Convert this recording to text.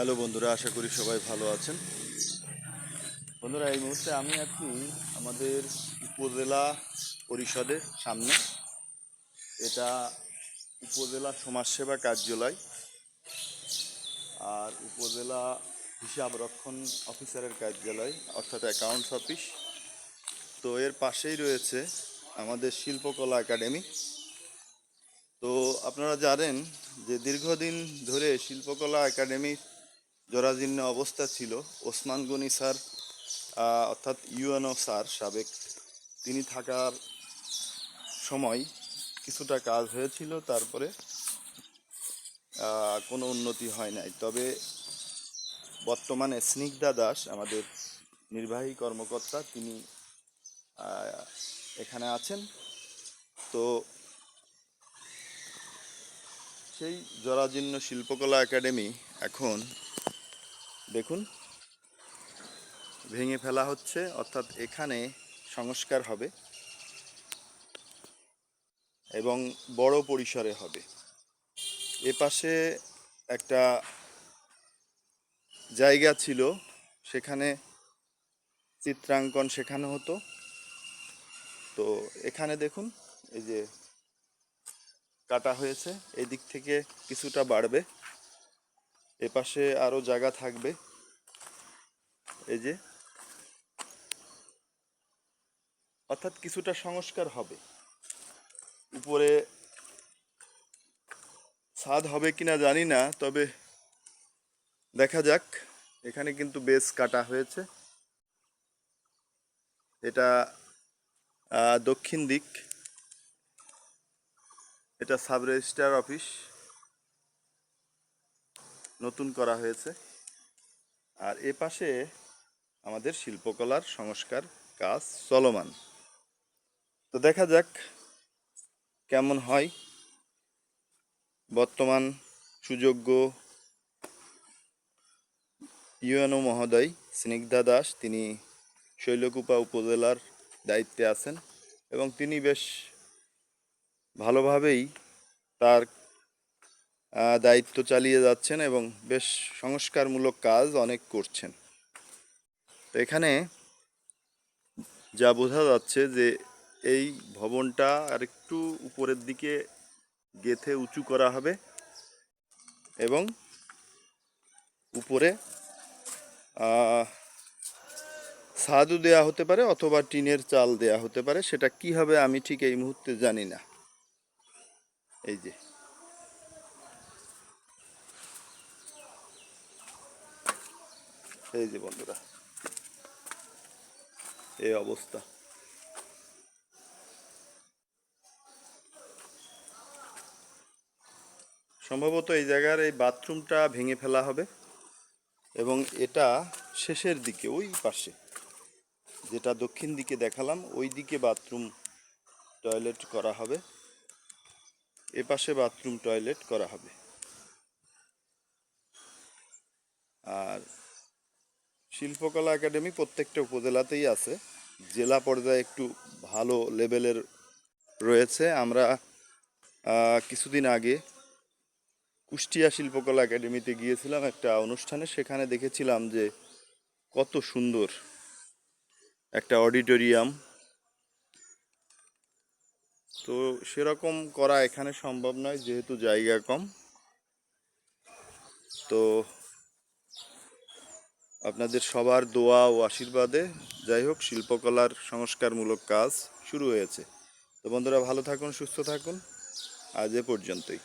Hello বন্ধুরা, আশা করি সবাই ভালো আছেন। বন্ধুরা, এই মুহূর্তে আমি আছি আমাদের উপজেলা পরিষদের সামনে। এটা উপজেলা সমাজসেবা কার্যালয় আর উপজেলা হিসাব রক্ষণ অফিসারের কার্যালয়, অর্থাৎ অ্যাকাউন্টস অফিস তো এর পাশেই রয়েছে আমাদের শিল্পকলা একাডেমি। তো আপনারা জানেন যে দীর্ঘদিন ধরে শিল্পকলা একাডেমি জরাজীর্ণ অবস্থা ছিল। ওসমান গনি স্যার অর্থাৎ ইউএনও স্যার সাবেক, তিনি থাকার সময় কিছুটা কাজ হয়েছিল, তারপরে কোনো উন্নতি হয় নাই। তবে বর্তমানে স্নিগ্ধা দাস আমাদের নির্বাহী কর্মকর্তা, তিনি এখানে আছেন। তো সেই জরাজীর্ণ শিল্পকলা একাডেমি এখন দেখুন। ভেঙে ফেলা হচ্ছে, অর্থাৎ এখানে সংস্কার হবে এবং বড় পরিসরে হবে। এ পাশে একটা জায়গা ছিল, সেখানে চিত্রাঙ্কন শেখানো হতো। তো এখানে দেখুন, এই যে কাটা হয়েছে এই দিক থেকে কিছুটা বাড়বে। এপাশে আরও জায়গা থাকবে। এই যে। অর্থাৎ কিছুটা সংস্কার হবে। উপরে ছাদ হবে কিনা জানি না, তবে দেখা যাক। এখানে কিন্তু বেস কাটা হয়েছে। এটা দক্ষিণ দিক। এটা সাব রেজিস্ট্রার অফিস। নতুন করা হয়েছে। আর এ পাশে আমাদের শিল্পকলার সংস্কার কাজ চলমান। তো দেখা যাক কেমন হয়। বর্তমান সুযোগ্য ইউএনও মহোদয় স্নিগ্ধা দাস, তিনি শৈলকুপা উপজেলার দায়িত্বে আছেন এবং তিনি বেশ ভালোভাবেই তার দায়িত্ব চালিয়ে যাচ্ছেন এবং বেশ সংস্কারমূলক কাজ অনেক করছেন। এখানে যা বোঝা যাচ্ছে যে এই ভবনটা আর একটু উপরের দিকে গেথে উঁচু করা হবে এবং উপরে ছাদও দেয়া হতে পারে অথবা টিনের চাল দেয়া হতে পারে। সেটা কি হবে আমি ঠিক এই মুহূর্তে জানি না। এই যে। এই যে বন্ধুরা, এই অবস্থা। সম্ভবত এই জায়গার এই বাথরুমটা ভেঙে ফেলা হবে এবং এটা শেষের দিকে, ওই পাশে, যেটা দক্ষিণ দিকে দেখালাম, ওই দিকে বাথরুম টয়লেট করা হবে। এ পাশে বাথরুম টয়লেট করা হবে। আর শিল্পকলা একাডেমি প্রত্যেকটা উপজেলাতেই আছে। জেলা পর্যায়ে একটু ভালো লেভেলের রয়েছে। আমরা কিছুদিন আগে কুষ্টিয়া শিল্পকলা একাডেমিতে গিয়েছিলাম একটা অনুষ্ঠানে। সেখানে দেখেছিলাম যে কত সুন্দর একটা অডিটোরিয়াম। তো সেরকম করা এখানে সম্ভব নয়, যেহেতু জায়গা কম। তো আপনাদের সবার দোয়া ও আশীর্বাদে যাই হোক, শিল্পকলার সংস্কারমূলক কাজ শুরু হয়েছে। তো বন্ধুরা, ভালো থাকুন, সুস্থ থাকুন। আজ এ পর্যন্তই।